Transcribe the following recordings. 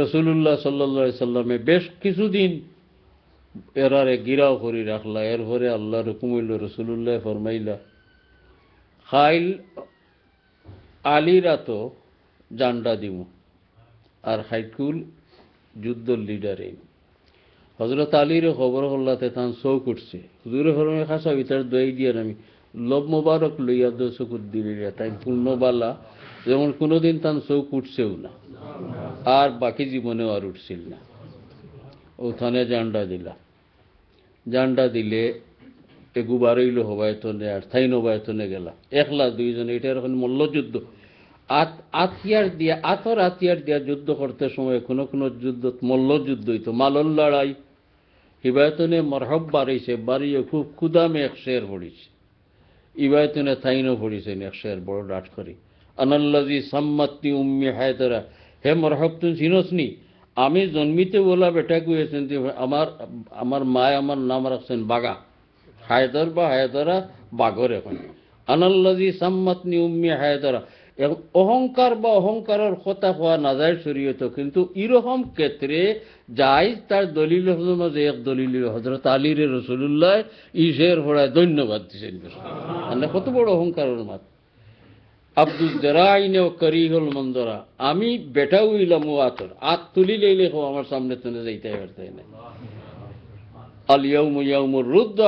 রসুল্লাহ সাল্লা সাল্লামে বেশ কিছুদিন এরারে গিরাও করি রাখলা। এরপরে আল্লাহ হইল রসুল্লাহ ফরমাইলা, খাইল আলিরা তো জান্ডা দিব আর হাইকুল যুদ্ধ লিডার হজরত আলীর খবর হল্লাতে তান চৌ করছে হুজুরে ফরমে খাসা, ভিতর দই দিয়ে আমি লব মোবারক লইয়া দো চকুত দিলে তাই পূর্ণবালা যেমন কোনোদিন তান চৌ উঠছেও না। আর বাকি জীবনেও আর উঠছিল না। ওখানে জান্ডা দিলা জান্ডা দিলে এগু বারইল হবায়তনে আর থাইন হবায়তনে গেলা একলা দুইজনে, এটা এখন মল্লযুদ্ধ আত আতিয়ার দিয়া আতর আতিয়ার দিয়া যুদ্ধ করতে সময় কোনো কোনো যুদ্ধ মল্লযুদ্ধ হইতো। মালল লড়াই। হিবায়তনে মরহব বাড়িছে, বাড়িয়ে খুব ক্ষুদামে এক শের পড়িছে ইবায়তনে থাইনও পড়িছেন এক শের বড় ডাট করি। আনাল্লাজি সাম্মাত্তি উম্মি হায়তরা হে মরহব তুই চিনসনি আমি জন্মিতে বলা বেটা কুয়েছেন আমার আমার মায় আমার নাম রাখছেন বাগা। হায়দর বা হায়দরা বাঘর এখন। আনাল্লাজি সাম্মাতনি উম্মি হায়দরা এখন অহংকার বা অহংকারের কথা হওয়া না যায় শরীয়ত কিন্তু এরকম ক্ষেত্রে যাই তার দলিল মাঝে এক দলিল হজরত আলীর রসুল্লাহ ইসের হড়ায় ধন্যবাদ দিচ্ছেন মানে কত বড় অহংকারের মাত? আব্দুল জরাইনে করি হল মন্দরা। আমি বেটা উইলাম ও আতর। আত তুলি লইলে হো আমার সামনে তুলে যাইতে পারতে না আলিয়াউম ইয়াউমুর রুদ্দ।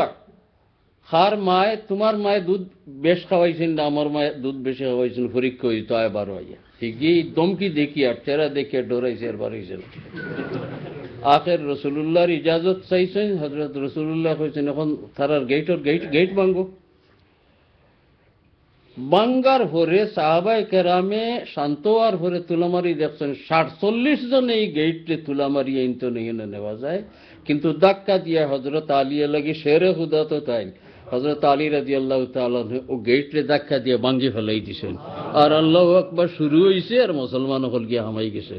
খার মায়, তোমার মায়ে দুধ বেশ খাওয়াইছেন না, আমার মায়ে দুধ বেশি খাওয়াইছেন পরীক্ষা হইতো আয় বারো আইয়া। ঠিকই দমকি দেখি আর চেরা দেখে ডরাইছে আর বাড়াইছে আখের রসুল্লাহর ইজাজত চাইছেন হজরত রসুল্লাহ কইছেন, এখন তারার গেটর গেট গেট ভাঙ্গো বাঙ্গার ভরে সাহাবাই কেরামে শান্তোয়ার ভরে তুলামারি দেখছেন, ষাট চল্লিশ জন এই গেটে তুলামারি আইনতো নিয়ে নেওয়া যায়। কিন্তু ধাক্কা দিয়ে হজরত আলিয়া লাগে শেরে হুদা তো তাই। হজরত আলী রাজি আল্লাহ ও গেটে ধাক্কা দিয়ে ভাঙ্গি ফেলাই দিছেন। আর আল্লাহ আকবার শুরু হয়েছে আর মুসলমান হল গিয়ে হামাই গেছে।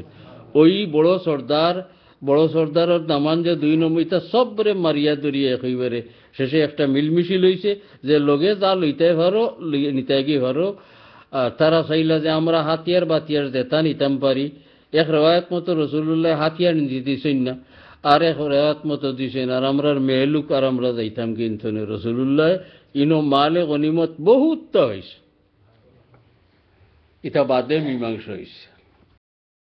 ওই বড় সর্দার বড় সর্দারের নামান যে দুই নম্বরটা সবরে মারিয়া দরিয়া একেবারে শেষে একটা মিলমিশি লইছে যে লগে যা লইতে পারো নিতে গিয়ে আর তারা চাইলা যে আমরা হাতিয়ার বাতিয়ার দেতা নিতাম পারি। এক রেওয়ায়ত মতো রসুল্লাহ হাতিয়ার নিতে দিছেন না আর এক রেওয়াত মতো দিছেন আর আমরা মেহলুক আর আমরা যাইতাম কিন্তু রসুল্লাহ ইনো মালে গনিমত বহুত হয়েছে এটা বাদে মীমাংস হয়েছে